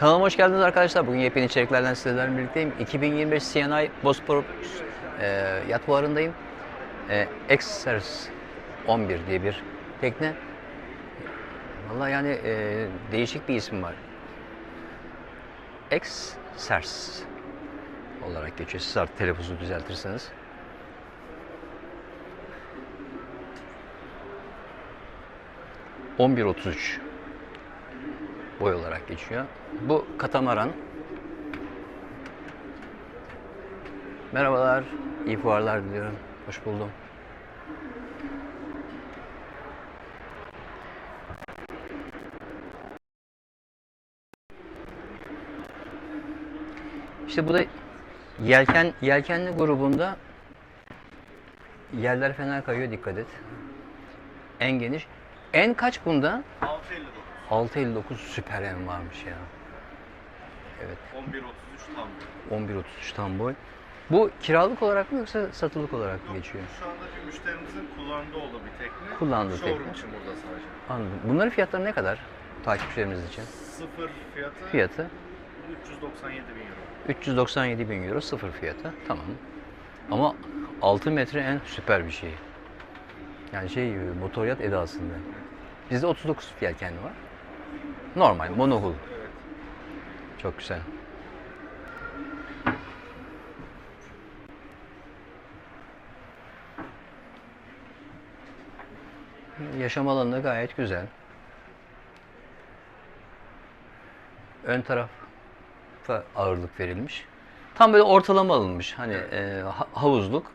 Kanalıma hoş geldiniz arkadaşlar. Bugün yepyeni içeriklerden sizlerle birlikteyim. 2025 CNI Bosporus e, yat fuarındayım. E, Exers 11 diye bir tekne. Vallahi yani e, değişik bir isim var. Exers olarak geçiyor. Siz artık telaffuzu düzeltirseniz. ...11.33 boy olarak geçiyor. Bu katamaran. Merhabalar, iyi fuarlar diliyorum. Hoş buldum. İşte bu da yelken yelkenli grubunda yerler fena kayıyor dikkat et. En geniş. En kaç bunda? 6.59. 6.59 süper en varmış ya. Evet. 11.33 tam. 11.33 tam boy. Bu kiralık olarak mı yoksa satılık olarak mı geçiyor? Şu anda bir müşterimizin kullandığı olduğu bir tekne. Kullandığı Showroom tekne. için burada sadece. Anladım. Bunların fiyatları ne kadar? Takipçilerimiz için. Sıfır fiyatı Fiyatı 397 bin euro. 397 bin euro sıfır fiyatı. Tamam. Ama 6 metre en süper bir şey. Yani şey gibi, motor yat edasında. Bizde 39 yelkenli var. Normal, monohull. Evet. Çok güzel. Yaşam alanı da gayet güzel. Ön tarafa ağırlık verilmiş. Tam böyle ortalama alınmış. Hani e, ha- havuzluk,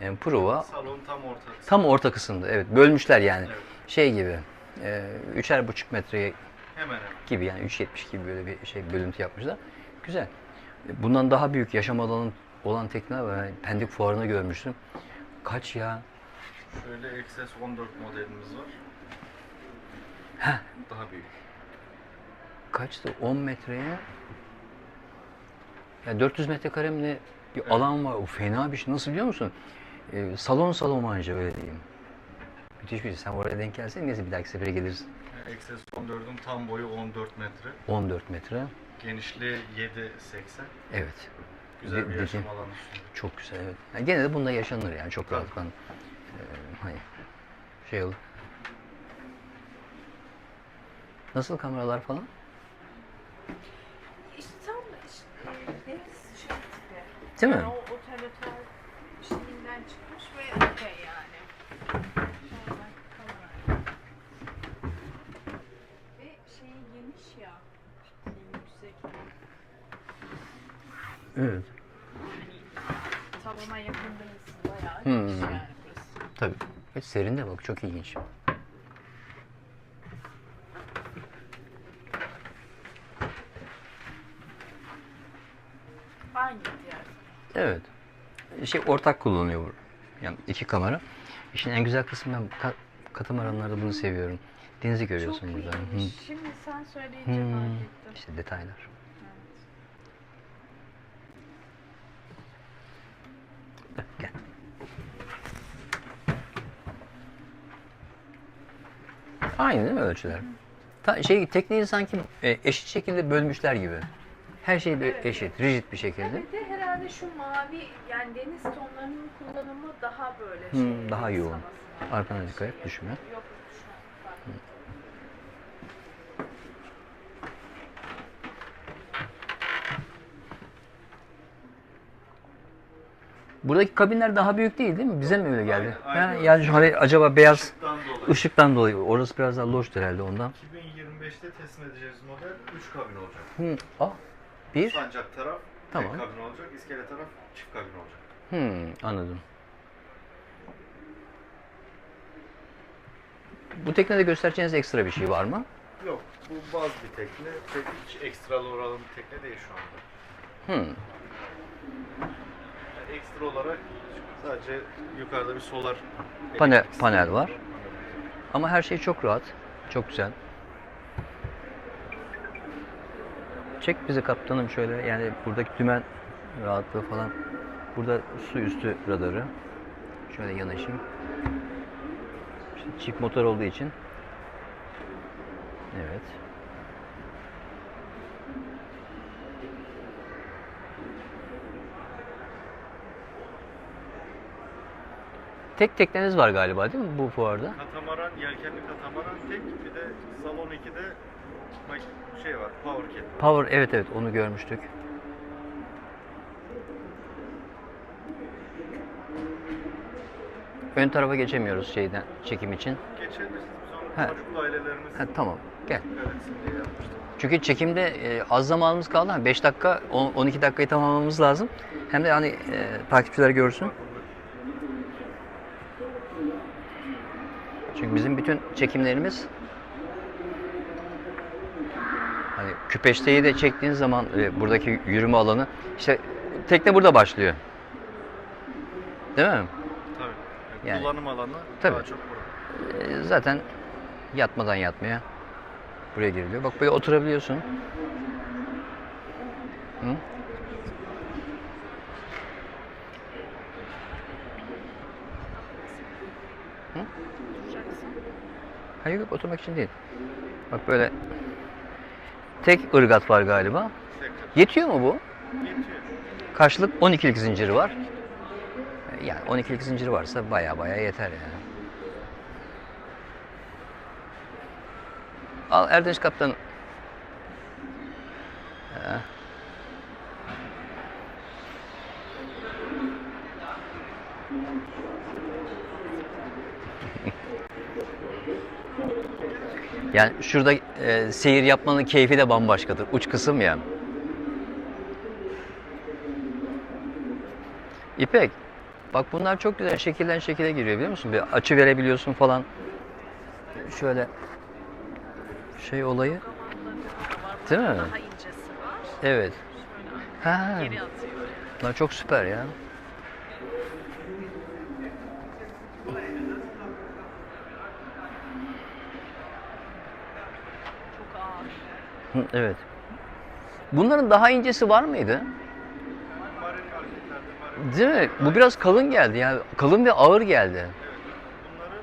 e, prova Salon tam ortası. tam orta kısımda. Evet, bölmüşler yani. Evet. Şey gibi. E, üçer buçuk metreye Hemen hemen. gibi yani 3.70 gibi böyle bir şey bölüntü yapmışlar. Güzel. Bundan daha büyük yaşam alanı olan tekneler var. Yani Pendik fuarını görmüştüm. Kaç ya? Şöyle XS 14 modelimiz var. Daha büyük. Kaçtı? 10 metreye ya 400 metrekare mi ne bir alan var. O fena bir şey. Nasıl biliyor musun? Ee, salon salon anca öyle diyeyim. Müthiş bir şey. Sen oraya denk gelsen neyse bir dahaki sefere gelirsin. XS 14'ün tam boyu 14 metre. 14 metre. Genişliği 7.80. Evet. Güzel bir yaşam alanı sunuyor. Çok güzel evet. Yani gene de bunda yaşanır yani çok rahatlıkla. Ee, hani şey olur. Nasıl kameralar falan? İşte tam işte, deniz şey tipi. Değil mi? Yani o operatör şeyinden çıkmış ve okey yani. Normal kamera. Ve şey geniş ya. Şey yüksek. Evet. Tabana yakın değilsin. Bayağı Hmm. yani burası. Tabii. Evet, serin de bak çok ilginç. Aynı diğer. Evet. Şey ortak kullanıyor bu. Yani iki kamera. İşin en güzel kısmı ben ka- katamaranlarda bunu seviyorum. Denizi görüyorsun Çok burada. İyiymiş. Şimdi sen söyleyince Hmm. fark ettim. İşte detaylar. Evet. Bak, Gel. Aynı değil mi ölçüler? Ta, şey tekneyi sanki e, eşit şekilde bölmüşler gibi. Her şey bir Evet. eşit, rigid bir şekilde. Evet de herhalde şu mavi yani deniz tonlarının kullanımı daha böyle Hmm, şey. daha yoğun. Arkana dikkat et, düşme. Yok düşme. Fark ettim. Buradaki kabinler daha büyük değil değil mi? Bize mi öyle geldi? Aynen, aynen. yani şu hani acaba beyaz Işıktan dolayı. ışıktan dolayı orası biraz daha loştur herhalde ondan. 2025'te teslim edeceğiz model 3 kabin olacak. Hı. Ah. Bir. Sancak taraf Tamam. tek kabin olacak, iskele taraf çift kabin olacak. Hmm, anladım. Bu teknede göstereceğiniz ekstra bir şey var mı? Yok, bu baz bir tekne. Tek, hiç ekstralı oranlı bir tekne değil şu anda. Hmm. Ekstra olarak sadece yukarıda bir solar Panel, panel var. Ama her şey çok rahat. Çok güzel. Çek bizi kaptanım şöyle yani buradaki dümen rahatlığı falan. Burada su üstü radarı. Şöyle yanaşayım. İşte çift motor olduğu için. Evet. Tek tekneniz var galiba değil mi bu fuarda? Katamaran, yelkenli katamaran tek bir de Salon 2'de mak- şey var, power cat. var. Power evet evet onu görmüştük. Ön tarafa geçemiyoruz şeyden çekim için. Geçebilirsiniz. Onu He. çocuklu ailelerimiz Ha, tamam gel. Çünkü çekimde e, az zamanımız kaldı. 5 dakika, on- 12 dakikayı tamamlamamız lazım. Hem de hani e, takipçiler görsün. Çünkü bizim bütün çekimlerimiz hani küpeşteyi de çektiğin zaman e, buradaki yürüme alanı işte tekne burada başlıyor. Değil mi? Tabii. Yani- kullanım alanı Tabii. daha çok burada. E, zaten yatmadan yatmaya buraya giriliyor. Bak buraya oturabiliyorsun. Hı? Duracaksın. Hayır yok oturmak için değil. Bak böyle tek ırgat var galiba. Yetiyor mu bu? Yetiyor. Karşılık 12'lik zinciri var. Yani 12'lik zinciri varsa baya baya yeter yani. Al Erdinç Kaptan. Ha. Yani şurada e, seyir yapmanın keyfi de bambaşkadır. Uç kısım ya. İpek, bak bunlar çok güzel şekilden şekile giriyor biliyor musun? Bir açı verebiliyorsun falan. Şöyle şey olayı. Değil mi? Evet. Ha, bunlar çok süper ya. Hı, Evet. Bunların daha incesi var mıydı? Değil mi? Bu biraz kalın geldi yani. Kalın ve ağır geldi. Evet. Bunların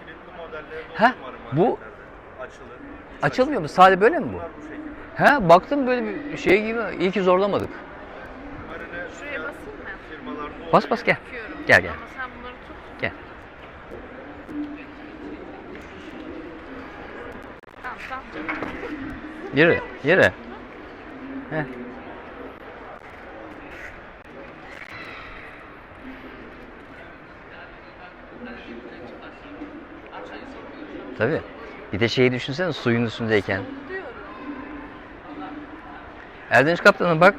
kilitli modelleri de Heh, bu- Açılır. Açılmıyor mu? Sade böyle mi bu? He, baktım böyle bir şey gibi. İyi ki zorlamadık. Marine Şuraya basayım mı? firmalarda Bas bas gel. Gel, gel. Ama sen bunları tut. Gel. Tamam tamam. Yürü, yürü. Heh. Tabii. Bir de şeyi düşünsene suyun üstündeyken. Erdinç Kaptanım bak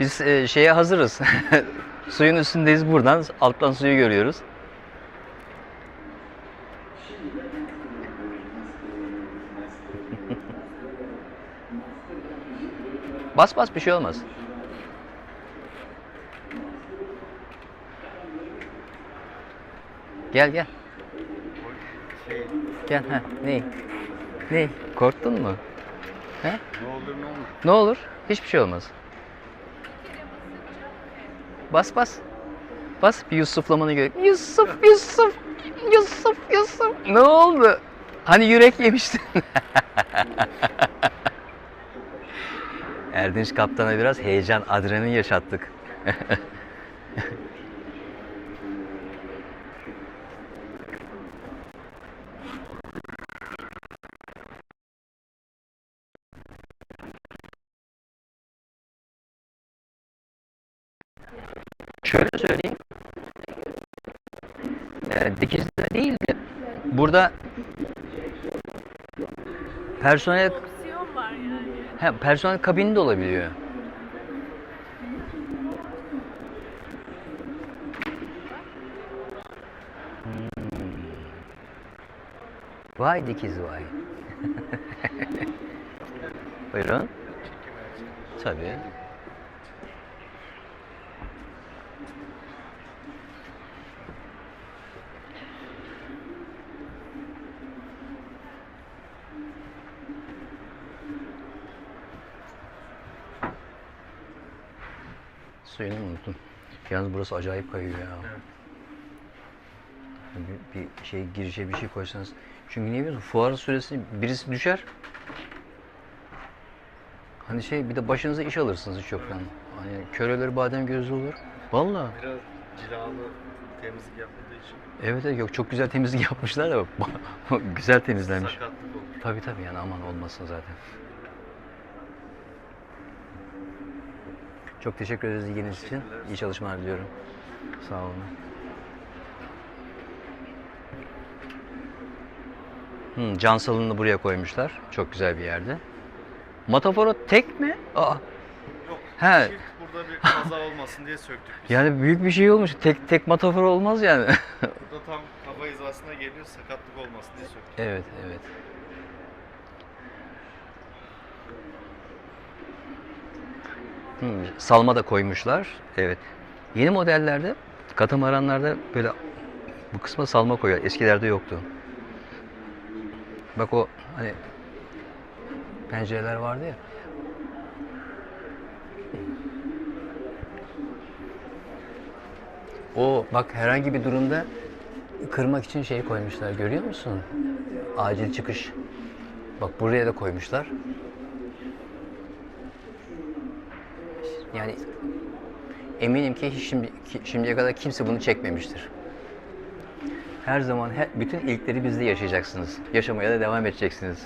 biz e, şeye hazırız. suyun üstündeyiz buradan alttan suyu görüyoruz. Bas bas bir şey olmaz. Gel gel. Gel ha. Ne? Ne? Korktun mu? He? ne olur ne olur. Ne olur? Hiçbir şey olmaz. Bas bas. Bas bir Yusuf'lamanı gör. Yusuf, Yusuf, Yusuf, Yusuf. Ne oldu? Hani yürek yemiştin. Erdinç Kaptan'a biraz heyecan, adrenalin yaşattık. Şöyle söyleyeyim. Ee, dikizde değil de burada personel. He, personel kabini de olabiliyor. Hmm. Vay dikiz vay. Buyurun. Tabii. Suyunu unuttum. Yalnız burası acayip kayıyor ya. Evet. Bir, bir şey girişe bir şey koysanız. Çünkü niye biliyor musun? Fuarın süresi birisi düşer. Hani şey bir de başınıza iş alırsınız hiç yoktan. Hani köreleri badem gözlü olur. Vallahi. Biraz cilalı temizlik yapıldığı için Evet, evet yok çok güzel temizlik yapmışlar da güzel temizlenmiş. sakatlık olur. Tabii tabii yani aman olmasın zaten. Çok teşekkür ederiz ilginiz için. İyi çalışmalar diliyorum. Sağ olun. Hmm, can salonunu buraya koymuşlar. Çok güzel bir yerde. Matafora tek mi? Aa, Yok. He. Çift burada bir kaza olmasın diye söktük biz. yani büyük bir şey olmuş. Tek tek matafor olmaz yani. Burada tam kafa hizasına geliyor sakatlık olmasın diye söktük. evet, evet. Hmm, salma da koymuşlar. Evet. Yeni modellerde, katamaranlarda böyle bu kısma salma koyuyor. Eskilerde yoktu. Bak o hani pencereler vardı ya. O bak herhangi bir durumda kırmak için şey koymuşlar görüyor musun? Acil çıkış. Bak buraya da koymuşlar. Yani eminim ki şimdi şimdiye kadar kimse bunu çekmemiştir. Her zaman he- bütün ilkleri bizde yaşayacaksınız. Yaşamaya da devam edeceksiniz.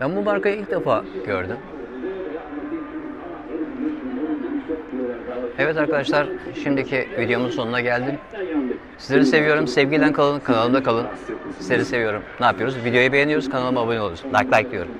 Ben bu markayı ilk defa gördüm. Evet arkadaşlar, şimdiki videomun sonuna geldim. Sizleri seviyorum. Sevgiyle kalın, kanalımda kalın. Sizleri seviyorum. Ne yapıyoruz? Videoyu beğeniyoruz, kanalıma abone oluyoruz. Like like diyorum.